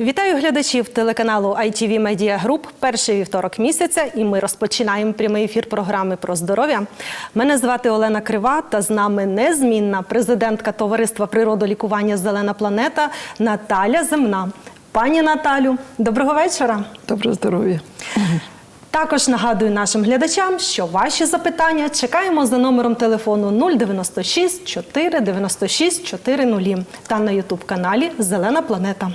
Вітаю глядачів телеканалу ITV Media Group. Перший вівторок місяця, і ми розпочинаємо прямий ефір програми про здоров'я. Мене звати Олена Крива, та з нами незмінна президентка товариства природолікування Зелена планета Наталя Земна. Пані Наталю, доброго вечора. Добре здоров'я. Також нагадую нашим глядачам, що ваші запитання чекаємо за номером телефону 096 4 96 400 та на Ютуб каналі Зелена Планета.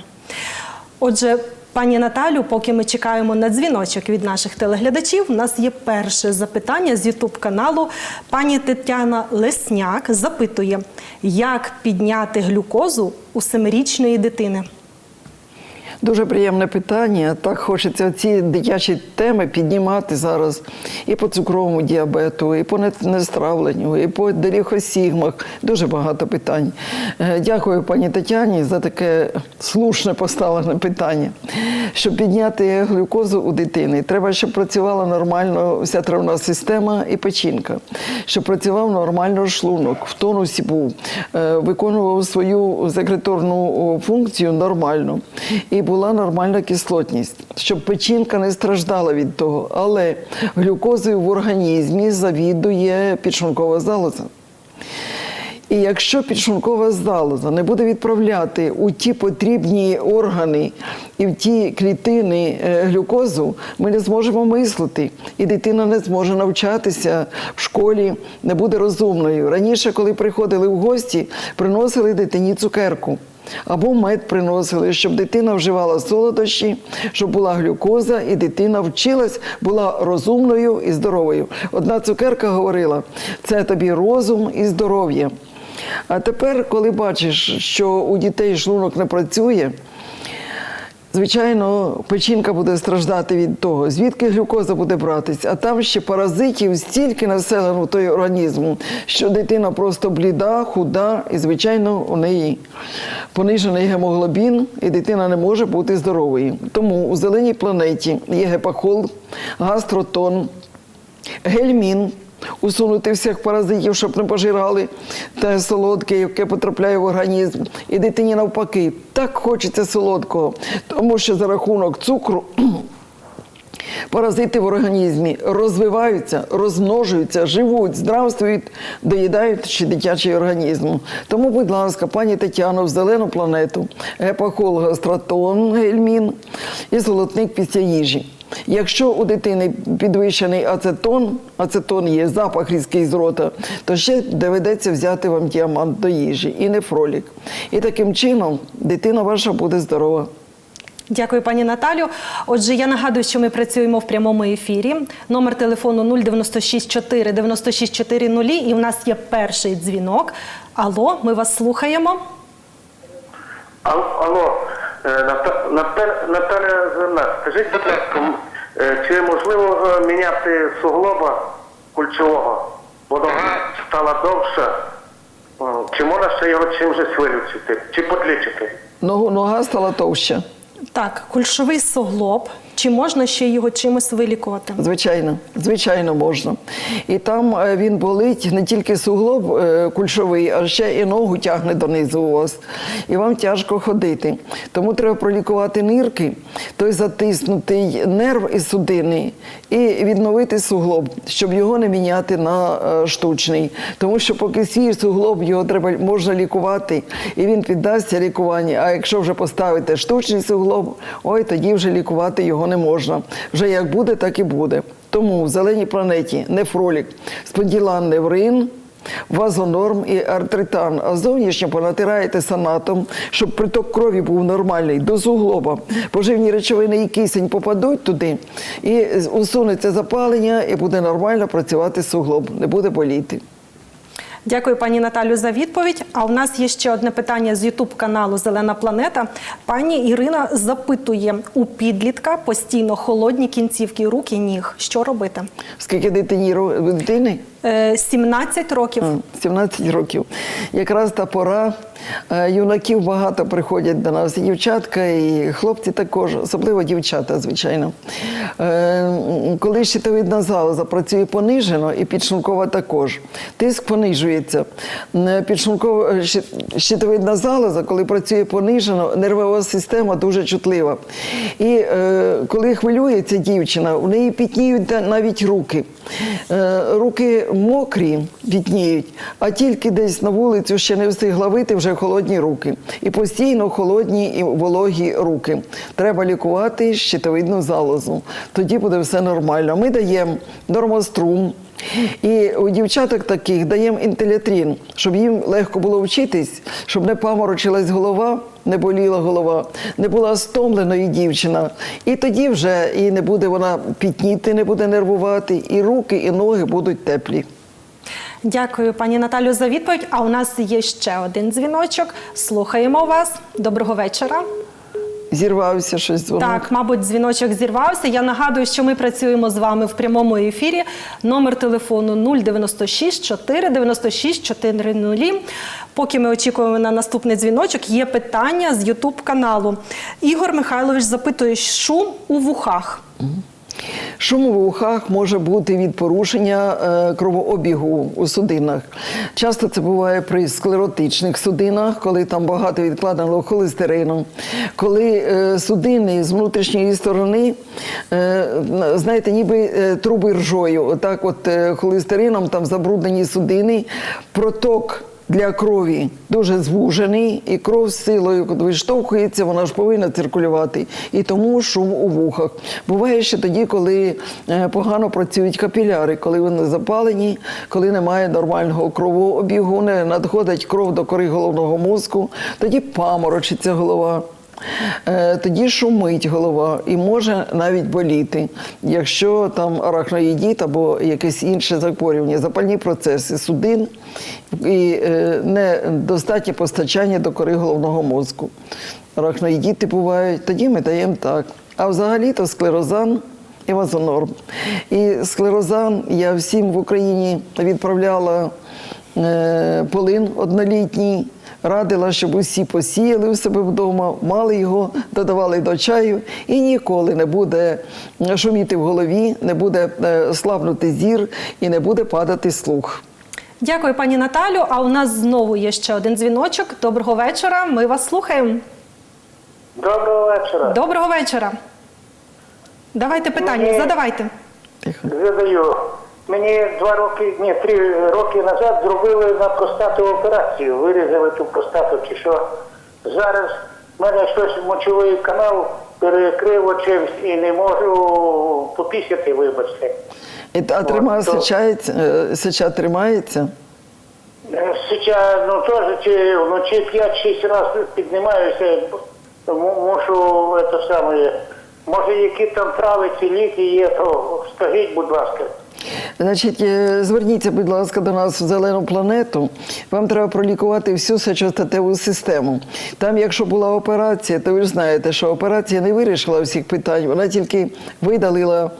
Отже, пані Наталю, поки ми чекаємо на дзвіночок від наших телеглядачів, у нас є перше запитання з Ютуб каналу. Пані Тетяна Лесняк запитує, як підняти глюкозу у семирічної дитини. Дуже приємне питання. Так хочеться ці дитячі теми піднімати зараз і по цукровому діабету, і по нестравленню, і по деріхосігмах. Дуже багато питань. Е, Дякую пані Тетяні за таке слушне поставлене питання. Щоб підняти глюкозу у дитини, треба, щоб працювала нормально вся травна система і печінка, щоб працював нормально шлунок, в тонусі був, е, виконував свою секреторну функцію нормально. І була нормальна кислотність, щоб печінка не страждала від того. Але глюкозою в організмі завідує підшлункова залоза. І якщо підшлункова залоза не буде відправляти у ті потрібні органи і в ті клітини е, глюкозу, ми не зможемо мислити, і дитина не зможе навчатися в школі, не буде розумною. Раніше, коли приходили в гості, приносили дитині цукерку. Або мед приносили, щоб дитина вживала солодощі, щоб була глюкоза, і дитина вчилась, була розумною і здоровою. Одна цукерка говорила: це тобі розум і здоров'я. А тепер, коли бачиш, що у дітей шлунок не працює, Звичайно, печінка буде страждати від того, звідки глюкоза буде братись, а там ще паразитів стільки населено той організму, що дитина просто бліда, худа, і, звичайно, у неї понижений гемоглобін, і дитина не може бути здоровою. Тому у зеленій планеті є гепахол, гастротон, гельмін. Усунути всіх паразитів, щоб не пожирали те солодке, яке потрапляє в організм. І дитині навпаки, так хочеться солодкого, тому що за рахунок цукру паразити в організмі розвиваються, розмножуються, живуть, здравствують, доїдають ще дитячий організм. Тому, будь ласка, пані Тетяно, в зелену планету, гепахол, гастратон, гельмін і золотник після їжі. Якщо у дитини підвищений ацетон, ацетон є запах різкий з рота, то ще доведеться взяти вам діамант до їжі і нефролік. І таким чином дитина ваша буде здорова. Дякую, пані Наталю. Отже, я нагадую, що ми працюємо в прямому ефірі. Номер телефону 096 4 96 400 і в нас є перший дзвінок. Алло, ми вас слухаємо. Ал- Алло, Наталя Зерна, скажіть, будь ласка, е, чи можливо е, міняти суглоба кульчового, бо нога стала довша, Е, чи можна ще його чимось вилічити, чи подлічити? Нога стала товща. Так, кульшовий суглоб. Чи можна ще його чимось вилікувати? Звичайно, звичайно, можна. І там е, він болить не тільки суглоб е, кульшовий, а ще і ногу тягне донизу у вас. І вам тяжко ходити. Тому треба пролікувати нирки, той затиснутий нерв із судини, і відновити суглоб, щоб його не міняти на е, штучний. Тому що поки свій суглоб, його треба можна лікувати, і він піддасться лікуванню. А якщо вже поставите штучний суглоб, ой, тоді вже лікувати його не можна. Вже як буде, так і буде. Тому в зеленій планеті нефролік, спонділан неврин, вазонорм і артритан. А зовнішньо понатираєте санатом, щоб приток крові був нормальний до суглоба. Поживні речовини і кисень попадуть туди, і усунеться запалення, і буде нормально працювати суглоб, не буде боліти. Дякую, пані Наталю, за відповідь. А у нас є ще одне питання з Ютуб каналу Зелена планета. Пані Ірина запитує у підлітка постійно холодні кінцівки рук і ніг. Що робити? Скільки дитині дитини? Е, 17 років. А, 17 років. Якраз та пора. Е, Юнаків багато приходять до нас, дівчатка, і хлопці також, особливо дівчата, звичайно. Е, Коли щитовидна залоза працює понижено, і підшлункова також, тиск понижується. Е, Підшлункова е, щит- щитовидна залоза, коли працює понижено, нервова система дуже чутлива. І е, коли хвилюється дівчина, у неї пітніють навіть руки. Е, руки мокрі пітніють, а тільки десь на вулицю ще не встигла вити вже холодні руки. І постійно холодні і вологі руки. Треба лікувати щитовидну залозу. Тоді буде все нормально. Ми даємо нормострум. І у дівчаток таких даємо інтелятрін, щоб їм легко було вчитись, щоб не паморочилась голова, не боліла голова, не була стомленою дівчина. І тоді вже і не буде вона пітніти, не буде нервувати, і руки, і ноги будуть теплі. Дякую, пані Наталю, за відповідь. А у нас є ще один дзвіночок. Слухаємо вас. Доброго вечора. Зірвався щось дзвонок. Так, мабуть, дзвіночок зірвався. Я нагадую, що ми працюємо з вами в прямому ефірі. Номер телефону 096 4 96 400. Поки ми очікуємо на наступний дзвіночок, є питання з Ютуб каналу. Ігор Михайлович запитує, шум у вухах. Шум у вухах може бути від порушення е, кровообігу у судинах. Часто це буває при склеротичних судинах, коли там багато відкладеного холестерину, коли е, судини з внутрішньої сторони, е, знаєте, ніби труби ржою. Отак, от холестерином там забруднені судини, проток. Для крові дуже звужений, і кров з силою виштовхується, вона ж повинна циркулювати. І тому шум у вухах. Буває ще тоді, коли е, погано працюють капіляри, коли вони запалені, коли немає нормального кровообігу, не надходить кров до кори головного мозку, тоді паморочиться голова. Е, Тоді шумить голова і може навіть боліти, якщо там арахноїдіт або якесь інше захворювання, запальні процеси судин і е, недостатнє постачання до кори головного мозку. Арахноїдіти бувають, тоді ми даємо так. А взагалі-то склерозан і вазонорм. І склерозан я всім в Україні відправляла е, полин однолітній. Радила, щоб усі посіяли у себе вдома, мали його, додавали до чаю, і ніколи не буде шуміти в голові, не буде е, слабнути зір і не буде падати слух. Дякую, пані Наталю. А у нас знову є ще один дзвіночок. Доброго вечора. Ми вас слухаємо. Доброго вечора. Доброго вечора. Давайте питання, задавайте. Тихо. Задаю. Мені два роки, ні, три роки назад зробили на простату операцію, вирізали ту простату чи що. Зараз в мене щось мочовий канал перекрило чимось і не можу попісяти, вибачте. І, а трима то- сичається, е, сича тримається. Е, Сейчас, ну теж чи вночі 5-6 разів піднімаюся, тому мушу це саме. Може, які там трави чи ліки є, то скажіть, будь ласка. Значить, е, зверніться, будь ласка, до нас в зелену планету. Вам треба пролікувати всю сечостатеву систему. Там, якщо була операція, то ви ж знаєте, що операція не вирішила всіх питань, вона тільки видалила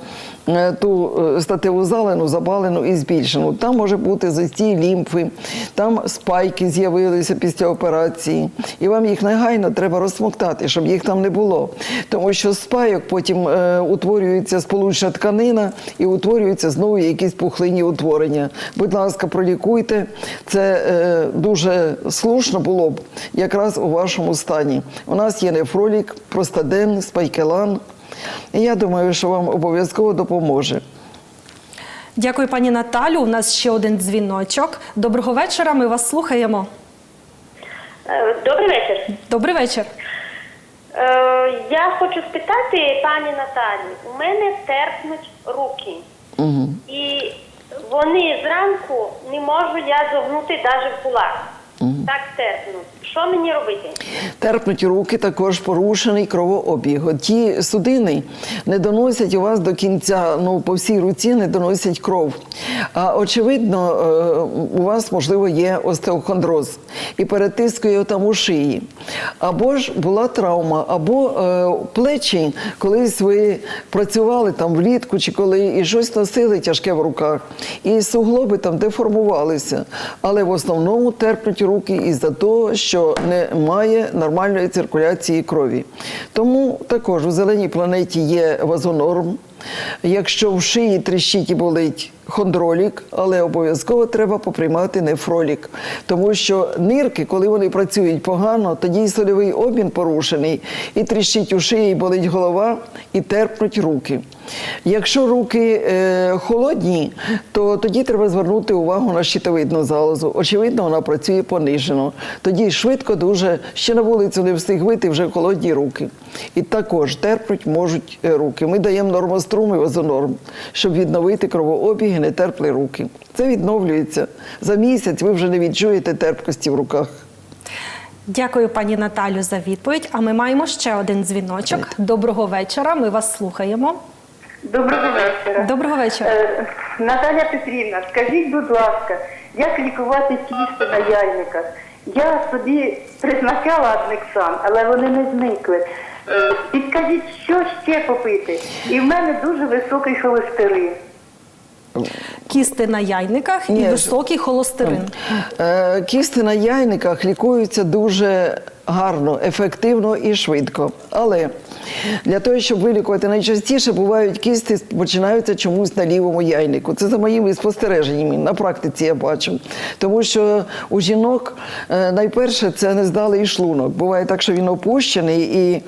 ту е, статеву залину, забалену і збільшену. Там може бути застій лімфи, там спайки з'явилися після операції. І вам їх негайно треба розсмоктати, щоб їх там не було. Тому що спайок потім е, утворюється сполучна тканина і утворюються знову якісь пухлинні утворення. Будь ласка, пролікуйте. Це е, дуже слушно було б якраз у вашому стані. У нас є нефролік, простаден, спайкелан. Я думаю, що вам обов'язково допоможе. Дякую, пані Наталю. У нас ще один дзвіночок. Доброго вечора. Ми вас слухаємо. Е, Добрий вечір. Добрий вечір. Е, я хочу спитати пані Наталі, у мене терпнуть руки. Угу. І вони зранку не можу я зогнути навіть в кулак. Так терпнуть. Що мені робити? Терпнуть руки, також порушений кровообіг. Ті судини не доносять у вас до кінця, ну по всій руці не доносять кров. А очевидно, е, у вас можливо є остеохондроз і перетискує там у шиї. Або ж була травма, або е, плечі, колись ви працювали там влітку чи коли і щось носили тяжке в руках, і суглоби там деформувалися. Але в основному терпнуть руки із-за того, що немає нормальної циркуляції крові. Тому також у зеленій планеті є вазонорм. Якщо в шиї тріщить і болить хондролік, але обов'язково треба поприймати нефролік. Тому що нирки, коли вони працюють погано, тоді і сольовий обмін порушений, і тріщить у шиї, і болить голова, і терпнуть руки. Якщо руки е, холодні, то тоді треба звернути увагу на щитовидну залозу. Очевидно, вона працює понижено. Тоді швидко дуже ще на вулицю не встиг вийти, вже холодні руки. І також терпнуть можуть е, руки. Ми даємо нормострум і вазонорм, щоб відновити кровообіг не терпли руки. Це відновлюється. За місяць ви вже не відчуєте терпкості в руках. Дякую, пані Наталю, за відповідь. А ми маємо ще один дзвіночок. Доброго вечора. Ми вас слухаємо. Доброго вечора. Доброго вечора. Е, Наталя Петрівна, скажіть, будь ласка, як лікувати кісти на яйниках? Я собі призначала адмексан, але вони не зникли. Е, Підкажіть, що ще попити? І в мене дуже високий холестерин. Кісти на яйниках і Ні, високий холестерин. Е, Кісти на яйниках лікуються дуже гарно, ефективно і швидко. Але для того, щоб вилікувати, найчастіше бувають кісти, починаються чомусь на лівому яйнику. Це за моїми спостереженнями. На практиці я бачу. Тому що у жінок е, найперше це нездалий шлунок. Буває так, що він опущений, і е,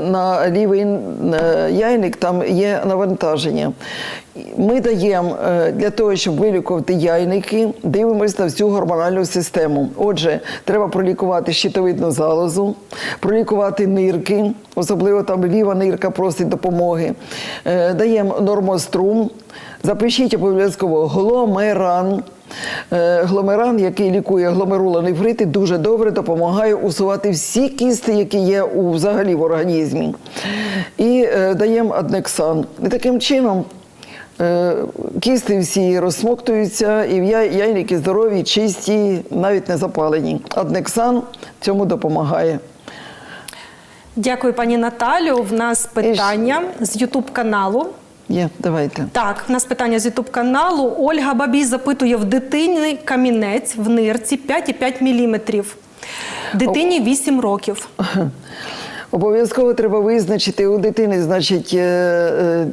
на лівий е, яйник там є навантаження. Ми даємо для того, щоб вилікувати яйники, дивимося на всю гормональну систему. Отже, треба пролікувати щитовидну залозу, пролікувати нирки, особливо там ліва нирка просить допомоги. Е, Даємо нормострум. Запишіть обов'язково гломеран. Е, Гломеран, який лікує гломерулонефрити, дуже добре допомагає усувати всі кісти, які є у, взагалі в організмі. І е, даємо аднексан. І таким чином Кісти всі розсмоктуються, і яйники здорові, чисті, навіть не запалені. Аднексан цьому допомагає. Дякую, пані Наталю. В нас питання з Ютуб каналу. Є, давайте. Так, в нас питання з Ютуб каналу. Ольга Бабій запитує в дитині камінець в нирці 5,5 мм. Дитині 8 років. Обов'язково треба визначити у дитини, значить, е, е,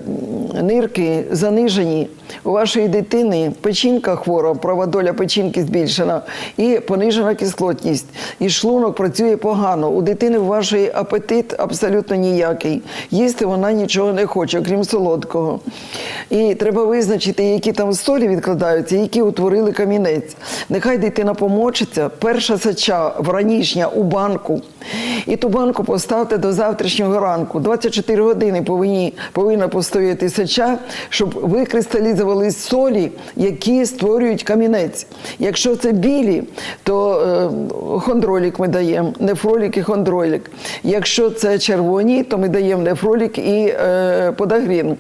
нирки занижені. У вашої дитини печінка хвора, права доля печінки збільшена і понижена кислотність. І шлунок працює погано. У дитини вашої апетит абсолютно ніякий. Їсти вона нічого не хоче, окрім солодкого. І треба визначити, які там солі відкладаються, які утворили камінець. Нехай дитина помочиться, перша сеча вранішня у банку. І ту банку поставте до завтрашнього ранку. 24 години повинні, повинна постояти сеча, щоб викристалізувались солі, які створюють камінець. Якщо це білі, то е, хондролік ми даємо, нефролік і хондролік. Якщо це червоні, то ми даємо нефролік і е, подагрін.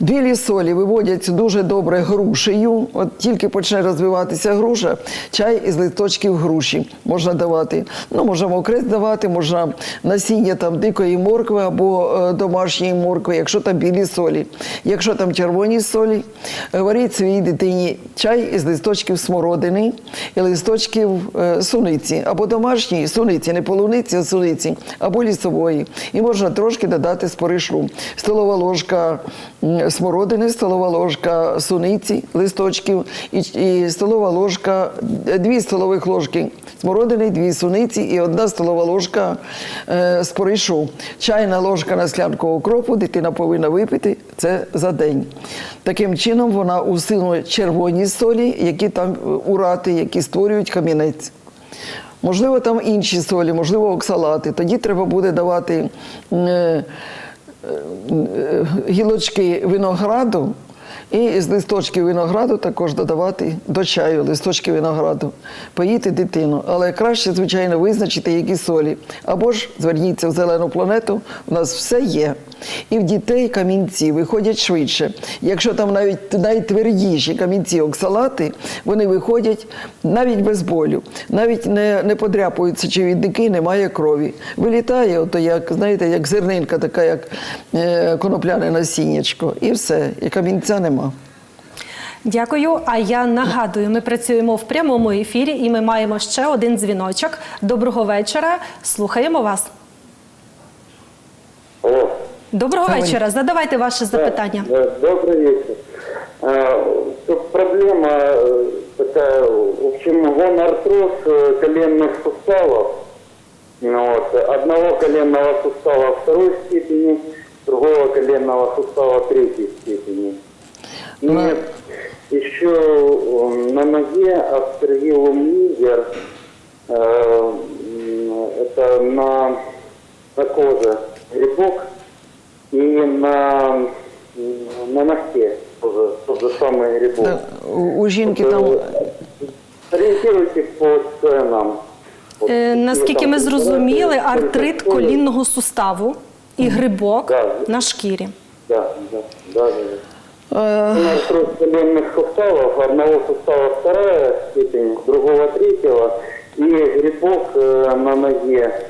Білі солі виводяться дуже добре грушею. От тільки почне розвиватися груша, чай із листочків груші можна давати. Ну, можна мокрець давати, можна насіння там дикої моркви або е, домашньої моркви, якщо там білі солі. Якщо там червоні солі, е, варіть своїй дитині чай із листочків смородини і листочків е, суниці, або домашньої суниці, не полуниці, а суниці, або лісової. І можна трошки додати споришу. Столова ложка смородини, столова ложка суниці, листочків і, і столова ложка, дві столових ложки смородини, дві суниці і одна столова ложка е, споришу. Чайна ложка на склянку окропу дитина повинна випити це за день. Таким чином вона усилує червоні солі, які там е, урати, які створюють камінець. Можливо, там інші солі, можливо, оксалати. Тоді треба буде давати е, е, гілочки винограду І з листочків винограду також додавати до чаю листочки винограду, поїти дитину. Але краще, звичайно, визначити, які солі. Або ж зверніться в зелену планету, у нас все є. І в дітей камінці виходять швидше. Якщо там навіть найтвердіші камінці оксалати, вони виходять навіть без болю, навіть не, не подряпуються човідники, немає крові. Вилітає, ото як, знаєте, як зернинка, така як е, конопляне насіннячко, і все, і камінця нема. Дякую. А я нагадую, ми працюємо в прямому ефірі і ми маємо ще один дзвіночок. Доброго вечора. Слухаємо вас. Алло. Доброго Давай. вечора. Задавайте ваше запитання. Да, добрый вечер. А, Тут проблема э, такая, в общем, вон артроз э, коленных суставов. Ну Вот, одного коленного сустава второй степени, другого коленного сустава третьей степени. Нет, еще э, на ноге астрогилум нигер, э, м, это на, на коже грибок, и на, м, на ногте тоже тот же самый грибок. Та, У, у жінки там Э, Ориентируйтесь по ценам. Вот, Е, какие наскільки там ми зрозуміли, препараты, артрит сколько стоит. колінного суставу і грибок Да. на шкірі. Да, да, да, да. да. е, Артрит коленных суставов, одного сустава вторая степень, другого третьего, и грибок э, на ноге, э,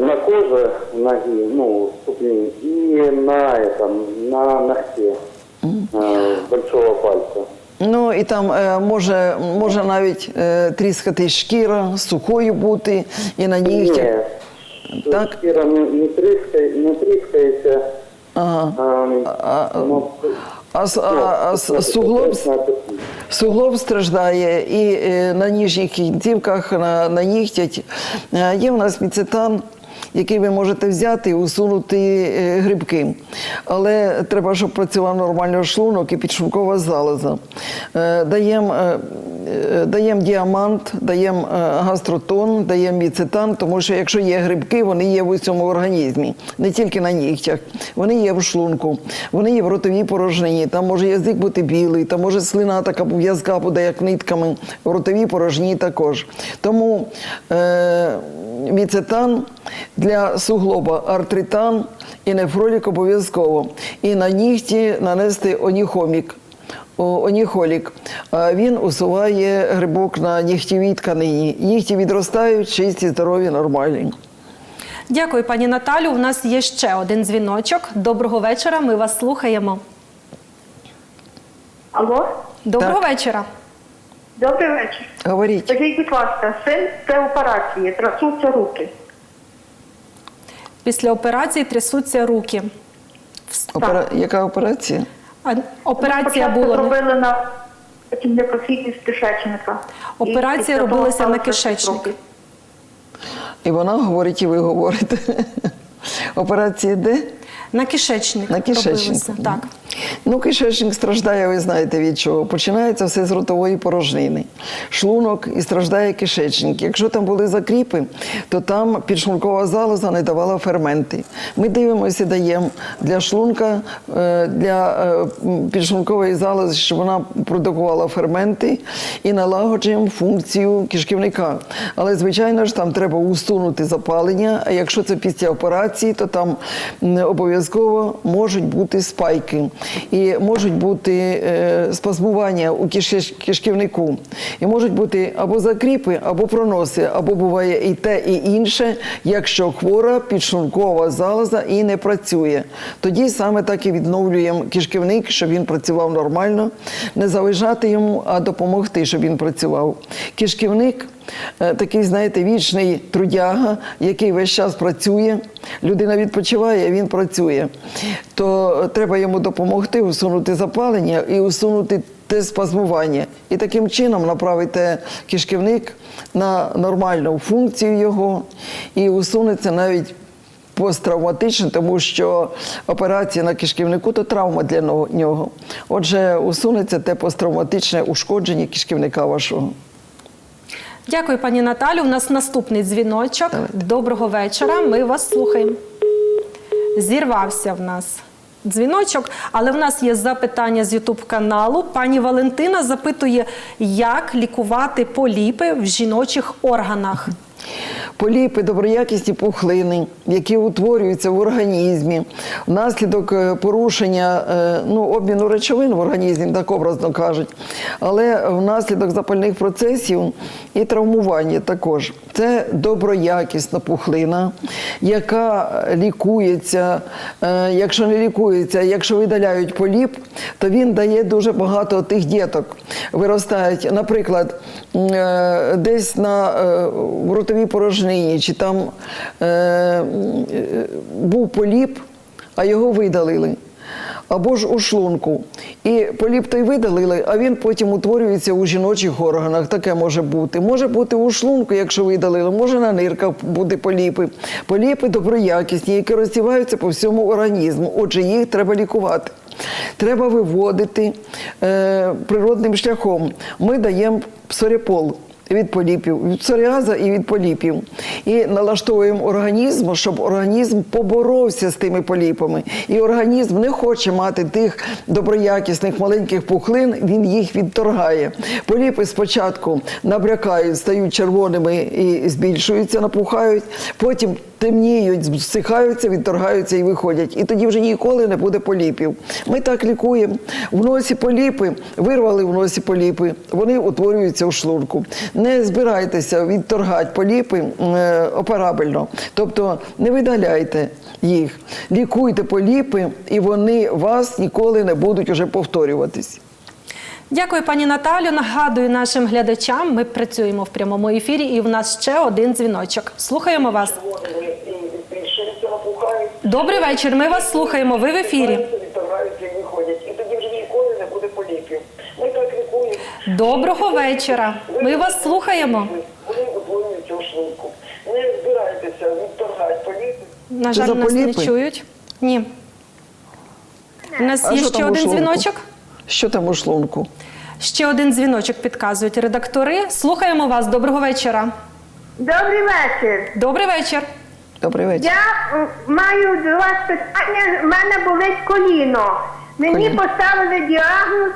на коже ноги, ну, ступни, и на этом, на ногте э, большого пальца. Ну і там е, може, може навіть е, тріскати шкіра, сухою бути і на нігтях. Ні, Так? шкіра не, не, тріскає, не тріскається. Ага. ем, А, ну, А, с- а, а а суглоб, суглоб страждає і е, на ніжніх кінцівках, на, на нігтях. Е, Є в нас міцетан, який ви можете взяти і усунути е, грибки. Але треба, щоб працював нормально шлунок і підшлункова залоза. Е, Даємо е, даєм діамант, даємо гастротон, даємо міцетан, тому що якщо є грибки, вони є в усьому організмі, не тільки на нігтях. Вони є в шлунку, вони є в ротовій порожнині. Там може язик бути білий, там може слина така в'язка буде, як нитками, в ротовій порожні також. Тому міцетан для суглоба, артритан і нефролік обов'язково. І на нігті нанести оніхомік. Оніхолік. Він усуває грибок на нігтєвій тканині. Нігті відростають, чисті, здорові, нормальні. Дякую, пані Наталю. У нас є ще один дзвіночок. Доброго вечора. Ми вас слухаємо. Алло, Доброго Так. вечора. Добрий вечір. Говоріть. Скажіть, будь ласка, син це операції, трасуться руки. Після операції трясуться руки. Опера... Яка операція? А операція була не зробили на потім непрофітність кишечника. Операція І робилася на кишечник. І вона говорить, і ви говорите. Операція де? на кишечник. На кишечник. робилося. Так. Ну, кишечник страждає, ви знаєте від чого. Починається все з ротової порожнини. Шлунок і страждає кишечник. Якщо там були закріпи, то там підшлункова залоза не давала ферменти. Ми дивимося, даємо для шлунка, е, для е, підшлункової залози, щоб вона продукувала ферменти і налагоджуємо функцію кишківника. Але, звичайно ж, там треба усунути запалення. А якщо це після операції, то там обов'язково можуть бути спайки і можуть бути е, спазмування у кишківнику. І можуть бути або закріпи, або проноси, або буває і те, і інше, якщо хвора підшлункова залоза і не працює. Тоді саме так і відновлюємо кишківник, щоб він працював нормально, не заважати йому, а допомогти, щоб він працював. Кишківник такий, знаєте, вічний трудяга, який весь час працює. Людина відпочиває, він працює. То треба йому допомогти усунути запалення і усунути те спазмування. І таким чином направити кишківник на нормальну функцію його і усунеться навіть посттравматично, тому що операція на кишківнику то травма для нього. Отже, усунеться те посттравматичне ушкодження кишківника вашого. Дякую, пані Наталю. У нас наступний дзвіночок. Доброго вечора. Ми вас слухаємо. Зірвався в нас дзвіночок, але в нас є запитання з Ютуб каналу. Пані Валентина запитує, як лікувати поліпи в жіночих органах. Поліпи, доброякісні пухлини, які утворюються в організмі внаслідок е, порушення е, ну, обміну речовин в організмі, так образно кажуть, але внаслідок запальних процесів і травмування також. Це доброякісна пухлина, яка лікується. Е, Якщо не лікується, якщо видаляють поліп, то він дає дуже багато тих діток. Виростають, наприклад, десь на ротовій порожнині, чи там е, був поліп, а його видалили. Або ж у шлунку. І поліп той видалили, а він потім утворюється у жіночих органах. Таке може бути. Може бути у шлунку, якщо видалили, може на нирках бути поліпи. Поліпи доброякісні, які розсіваються по всьому організму. Отже, їх треба лікувати. Треба виводити е, природним шляхом. Ми даємо псоріапол від поліпів, від псоріаза і від поліпів. І налаштовуємо організм, щоб організм поборовся з тими поліпами. І організм не хоче мати тих доброякісних маленьких пухлин, він їх відторгає. Поліпи спочатку набрякають, стають червоними і збільшуються, напухають, потім темніють, всихаються, відторгаються і виходять. І тоді вже ніколи не буде поліпів. Ми так лікуємо. В носі поліпи, вирвали в носі поліпи, вони утворюються у шлунку. Не збирайтеся відторгати поліпи е, операбельно. Тобто не видаляйте їх, лікуйте поліпи, і вони вас ніколи не будуть уже повторюватись. Дякую, пані Наталю. Нагадую нашим глядачам, ми працюємо в прямому ефірі, і в нас ще один дзвіночок. Слухаємо вас. Добрий вечір. Ми вас слухаємо. Ви в ефірі. відтягаються і виходять. І тоді вже ніколи не буде поліпів. Ми так лікуємо. Доброго вечора. Ми вас слухаємо. У. Не збирайтеся відторгати. На жаль, нас не чують. Ні. У нас А є ще один дзвіночок. Що там у шлунку? Ще один дзвіночок підказують редактори. Слухаємо вас. Доброго вечора. Добрий вечір. Добрий вечір. Добрий вечір. Я маю до вас питання. В мене болить коліно. Мені Коліно. поставили діагноз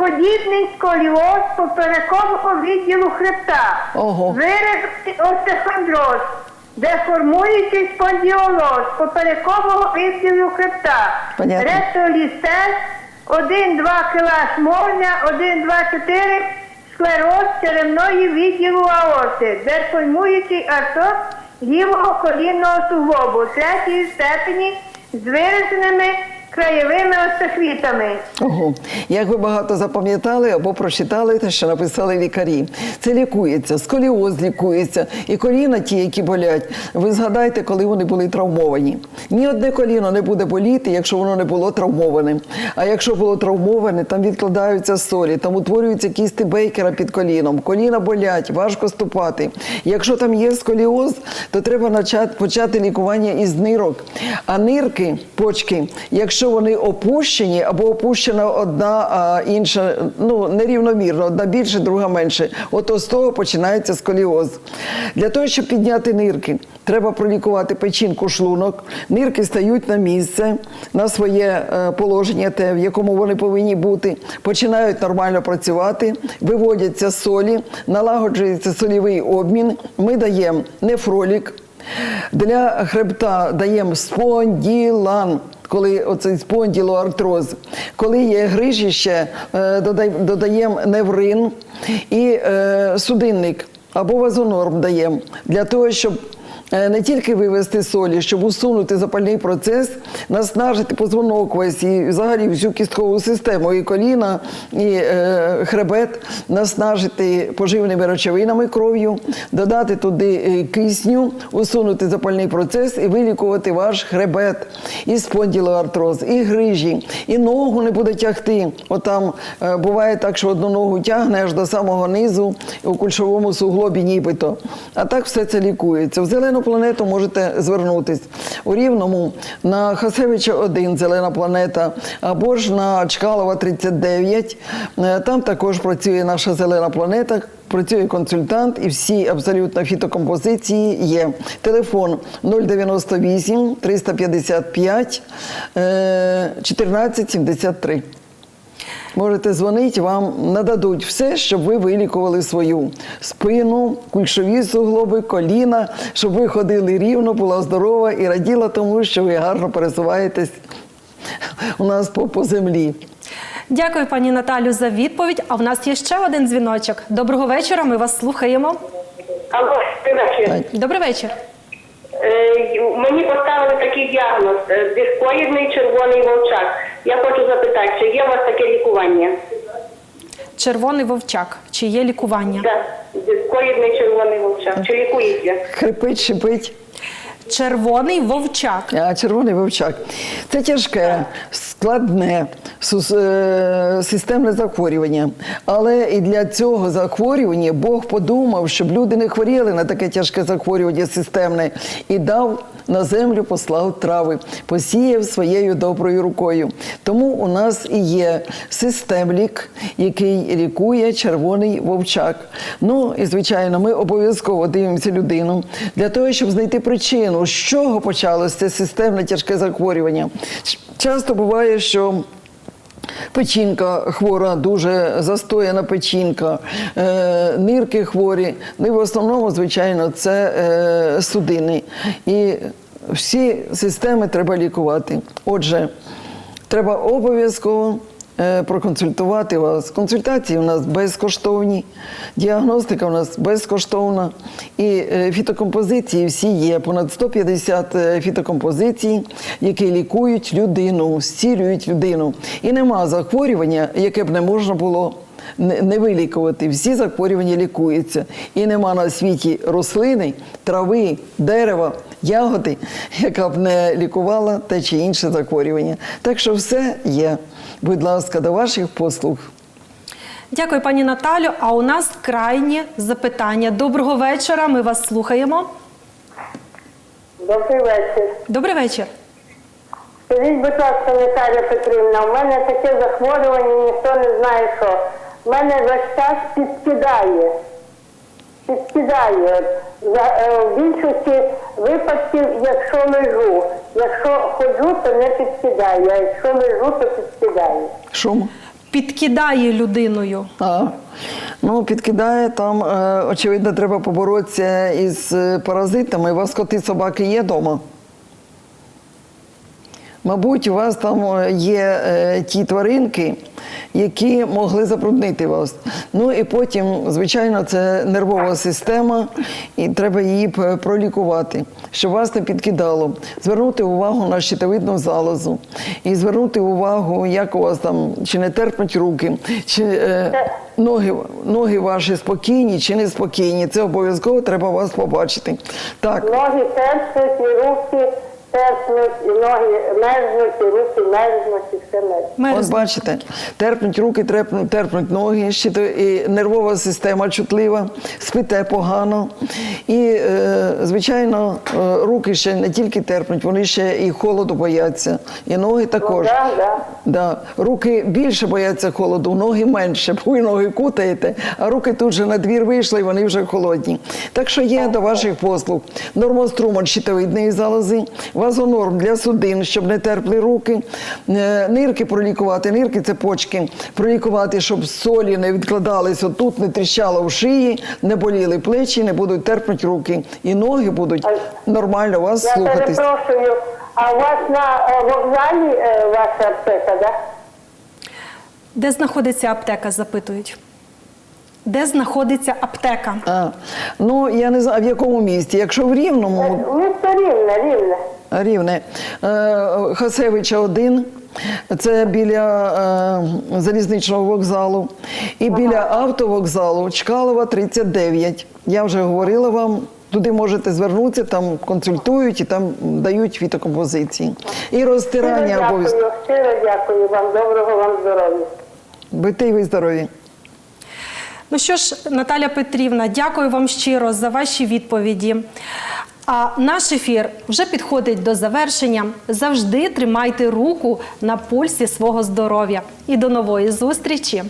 подібний сколіоз поперекового відділу хребта. Ого. Виразити остеохондроз, деформуючий спондіолоз поперекового відділу хребта. Понятно. Ретолістез, 1-2 кілаш морня, 1-2-4 склероз черевної відділу аорти, деформуючий артоз лівого колінного суглобу третьої степені з вираженими краєвими остахвітами. Ого, як ви багато запам'ятали або прочитали те, що написали лікарі. Це лікується, сколіоз лікується, і коліна ті, які болять. Ви згадайте, коли вони були травмовані. Ні одне коліно не буде боліти, якщо воно не було травмоване. А якщо було травмоване, там відкладаються солі, там утворюються кісти бейкера під коліном. Коліна болять, важко ступати. Якщо там є сколіоз, то треба почати лікування із нирок. А нирки, почки, якщо вони опущені або опущена одна, а інша ну нерівномірно, одна більше, друга менше. Ото з того починається сколіоз. Для того, щоб підняти нирки, треба пролікувати печінку шлунок. Нирки стають на місце, на своє е, положення, те, в якому вони повинні бути, починають нормально працювати, виводяться солі, налагоджується солівий обмін. Ми даємо нефролік. Для хребта даємо спонділан, коли оцей спонділоартроз. Коли є грижі ще, е, додаємо неврин і е, судинник або вазонорм даємо для того, щоб не тільки вивести солі, щоб усунути запальний процес, наснажити позвонок і взагалі всю кісткову систему, і коліна, і е, хребет, наснажити поживними речовинами кров'ю, додати туди е, кисню, усунути запальний процес і вилікувати ваш хребет, і спонділоартроз, і грижі, і ногу не буде тягти. Отам е, буває так, що одну ногу тягне аж до самого низу у кульшовому суглобі нібито. А так все це лікується. В зеленому зелену планету можете звернутись у Рівному на Хасевича 1 зелена планета, або ж на Чкалова 39. Е, Там також працює наша зелена планета. Працює консультант і всі абсолютно фітокомпозиції є. Телефон 098 355 е, 1473. Можете дзвонити, вам нададуть все, щоб ви вилікували свою спину, кульшові суглоби, коліна, щоб ви ходили рівно, була здорова і раділа тому, що ви гарно пересуваєтесь у нас по, по землі. Дякую, пані Наталю, за відповідь. А в нас є ще один дзвіночок. Доброго вечора. Ми вас слухаємо. Алло, ти вечір. Добрий вечір. Е, мені поставили такий діагноз е, дискоїдний червоний вовчак. Я хочу запитати, чи є у вас таке лікування? Червоний вовчак. Чи є лікування? Так, Коїдний червоний вовчак. Чи лікується? Хрипить, шипить. Червоний вовчак. А червоний вовчак. Це тяжке, складне е, системне захворювання. Але і для цього захворювання Бог подумав, щоб люди не хворіли на таке тяжке захворювання системне і дав на землю, послав трави, посіяв своєю доброю рукою. Тому у нас і є системлік, який лікує червоний вовчак. Ну і звичайно, ми обов'язково дивимося людину для того, щоб знайти причину, з чого почалося це системне тяжке захворювання. Часто буває, що Печінка хвора, дуже застояна печінка, е, нирки хворі. Ну і в основному, звичайно, це е, судини. І всі системи треба лікувати. Отже, треба обов'язково проконсультувати вас. Консультації у нас безкоштовні, діагностика у нас безкоштовна. І е, фітокомпозиції всі є. Понад 150 е, фітокомпозицій, які лікують людину, зцілюють людину. І нема захворювання, яке б не можна було не вилікувати. Всі захворювання лікуються. І нема на світі рослини, трави, дерева, ягоди, яка б не лікувала те чи інше захворювання. Так що все є. Будь ласка, до ваших послуг. Дякую, пані Наталю. А у нас крайнє запитання. Доброго вечора. Ми вас слухаємо. Добрий вечір. Добрий вечір. Скажіть, будь ласка, Наталя Петрівна, у мене таке захворювання, ніхто не знає що. У мене весь час підкидає. Підкидає. За, е, в більшості випадків, якщо лежу. Якщо ходжу, то не підкидає, а якщо лежу, то підкидає. Шум. Підкидає людиною. А, ну, підкидає там, е, очевидно, треба поборотися із е, паразитами. У вас коти собаки є вдома? Мабуть, у вас там е, є е, ті тваринки, які могли забруднити вас. Ну і потім, звичайно, це нервова система, і треба її пролікувати, щоб вас не підкидало. Звернути увагу на щитовидну залозу і звернути увагу, як у вас там чи не терпнуть руки, чи е, ноги, ноги ваші спокійні чи не спокійні. Це обов'язково треба вас побачити. Так. Ноги терпнуть, руки терпнуть, і ноги мерзнуть, і руки мерзнуть, і все мерзнуть. Ось бачите, терпнуть руки, терпнуть, терпнуть ноги, щито- і нервова система чутлива, спите погано. І, е, звичайно, е, руки ще не тільки терпнуть, вони ще і холоду бояться, і ноги також. да, да. Да. Руки більше бояться холоду, ноги менше, бо ви ноги кутаєте, а руки тут же на двір вийшли, і вони вже холодні. Так що є до ваших послуг нормострумон щитовидної залози, вазонорм для судин, щоб не терпли руки, е, нирки пролікувати, нирки це почки, пролікувати, щоб солі не відкладались отут, не тріщало в шиї, не боліли плечі, не будуть терпнути руки. І ноги будуть нормально у вас Я слухатись. перепрошую, а у вас на е, вокзалі е, ваша аптека, да? Де знаходиться аптека? Запитують. Де знаходиться аптека? А, ну я не знаю, а в якому місті. Якщо в Рівному, Місто Рівне, Рівне. Рівне. Е, Хасевича 1, це біля е, залізничного вокзалу. І біля автовокзалу Чкалова 39. Я вже говорила вам. Туди можете звернутися, там консультують і там дають фітокомпозиції. І розтирання обов'язково. дякую, щиро дякую вам, доброго вам здоров'я. Будьте й ви здорові. Ну що ж, Наталя Петрівна, дякую вам щиро за ваші відповіді. А наш ефір вже підходить до завершення. Завжди тримайте руку на пульсі свого здоров'я. І до нової зустрічі!